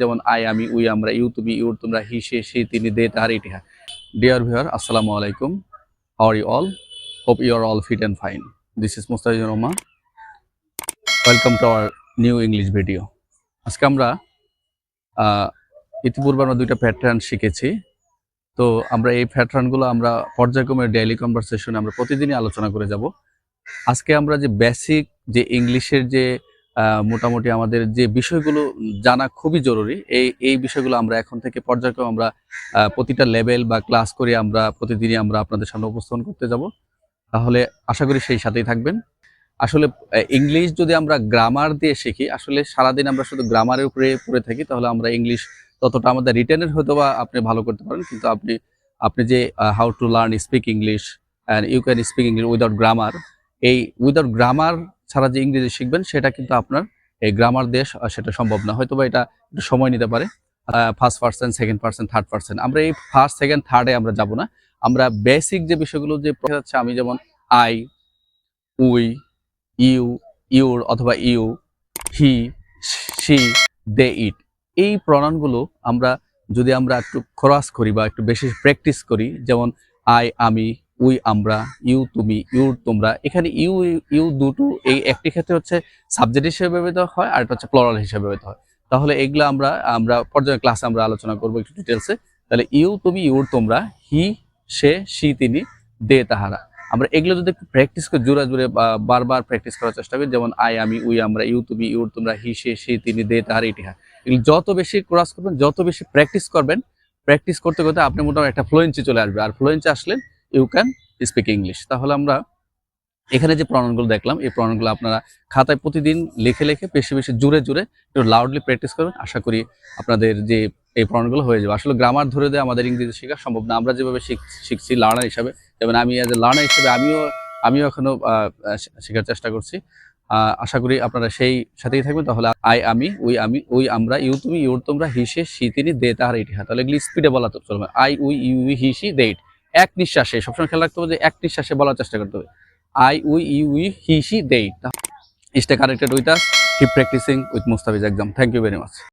যেমন আই, আমি, উই, আমরা, ইউ, তুমি, ইউর, তোমরা, হি, সে সে, তিনি, দে তাহার ইতিহা ডিয়ার ভিউয়ার আসসালামু আলাইকুম। How you all hope you are all fit and fine this is Mustafizur Rahman welcome to our new English video আজকে আমরা ইতিপূর্বে আমরা দুইটা প্যাটার্ন শিখেছি। তো আমরা এই প্যাটার্নগুলো আমরা পর্যায়ক্রমে ডেইলি কনভারসেশনে আমরা প্রতিদিনই আলোচনা করে যাব। আজকে আমরা যে বেসিক যে ইংলিশের যে মোটামুটি আমাদের যে বিষয়গুলো জানা খুবই জরুরি, এই এই বিষয়গুলো আমরা এখন থেকে পর্যায়ক্রমে আমরা প্রতিটা লেভেল বা ক্লাস করে আমরা প্রতিদিনই আমরা আপনাদের সামনে উপস্থাপন করতে যাব। তাহলে আশা করি সেই সাথেই থাকবেন। আসলে ইংলিশ যদি আমরা গ্রামার দিয়ে শিখি, আসলে সারাদিন আমরা শুধু গ্রামারের উপরে পড়ে থাকি, তাহলে আমরা ইংলিশ ততটা আমাদের রিটার্নের হয়তো বা আপনি ভালো করতে পারেন, কিন্তু আপনি আপনি যে how to learn speak English and you can speak English without grammar এই উইদাউট গ্রামার ছাড়া যে ইংরেজি শিখবেন, সেটা কিন্তু আপনার এই গ্রামার স- সেটা সম্ভব না। হয়তো বা এটা একটু সময় নিতে পারে। First percent second percent third percent আমরা এই ফার্স্ট সেকেন্ড থার্ডে আমরা যাব না। আমরা বেসিক যে বিষয়গুলো যে যাচ্ছে, আমি যেমন আই উই ইউ ইউর অথবা you he she they it এই প্রণামগুলো আমরা যদি আমরা একটু খরচ করি বা একটু বেশি প্র্যাকটিস করি, যেমন আই আমি উই, আমরা, ইউ, তুমি, ইউর, তোমরা। এখানে ইউ ইউ দুটো, এই একটি ক্ষেত্রে হচ্ছে সাবজেক্ট হিসেবে ব্যবহৃত হয় আর একটা হচ্ছে প্লরাল হিসেবে ব্যবহৃত হয়। তাহলে এগুলো আমরা আমরা পর্যায়ে ক্লাসে আমরা আলোচনা করব একটু ডিটেলসে তাহলে ইউ, তুমি, ইউর, তোমরা, হি, সে সি তিনি, দে, তাহারা। আমরা এগুলো যদি একটু প্র্যাকটিস করে, জোরে বা, বারবার প্র্যাকটিস করার চেষ্টা করি, যেমন আই, আমি, উই, আমরা, ইউ, তুমি, ইউর, তোমরা, হি, সে সে তিনি, দে, তাহার, ইতিহাস। এগুলো যত বেশি ক্রস করবেন, যত বেশি প্র্যাকটিস করবেন প্র্যাকটিস করতে করতে আপনি মোটামুটি একটা ফ্লুয়েন্সি চলে আসবে। আর ফ্লুয়েন্সি আসলে ইউ ক্যান স্পিক ইংলিশ তাহলে আমরা এখানে যে প্রণামগুলো দেখলাম, এই প্রণামগুলো আপনারা খাতায় প্রতিদিন লিখে লিখে বেশি বেশি জুড়ে জুড়ে একটু লাউডলি প্র্যাকটিস করবেন আশা করি আপনাদের যে এই প্রণামগুলো হয়ে যাবে। আসলে গ্রামার ধরে দিয়ে আমাদের ইংরেজি শেখা সম্ভব না। আমরা যেভাবে শিখ- শিখছি লার্নার হিসাবে, যেমন আমি অ্যাজ এ লার্নার হিসেবে আমিও আমিও এখনও শেখার চেষ্টা করছি। আশা করি আপনারা সেই সাথেই থাকবেন। তাহলে আই আমি, উই আমি, উই আমরা, ইউ তুমি, ইউর তোমরা হিসে সি তিনি, দে, তাহার ইতিহাস তাহলে এগুলি স্পিডে বলা চলবে। I, we, you he, she, they, it. এক নিঃশ্বাসে, সবসময় খেয়াল রাখতে হবে যে এক নিঃশ্বাসে বলার চেষ্টা করতে হবে। I, we, you we he she they it stay connected with us keep practising with Mustafiz exam thank you very much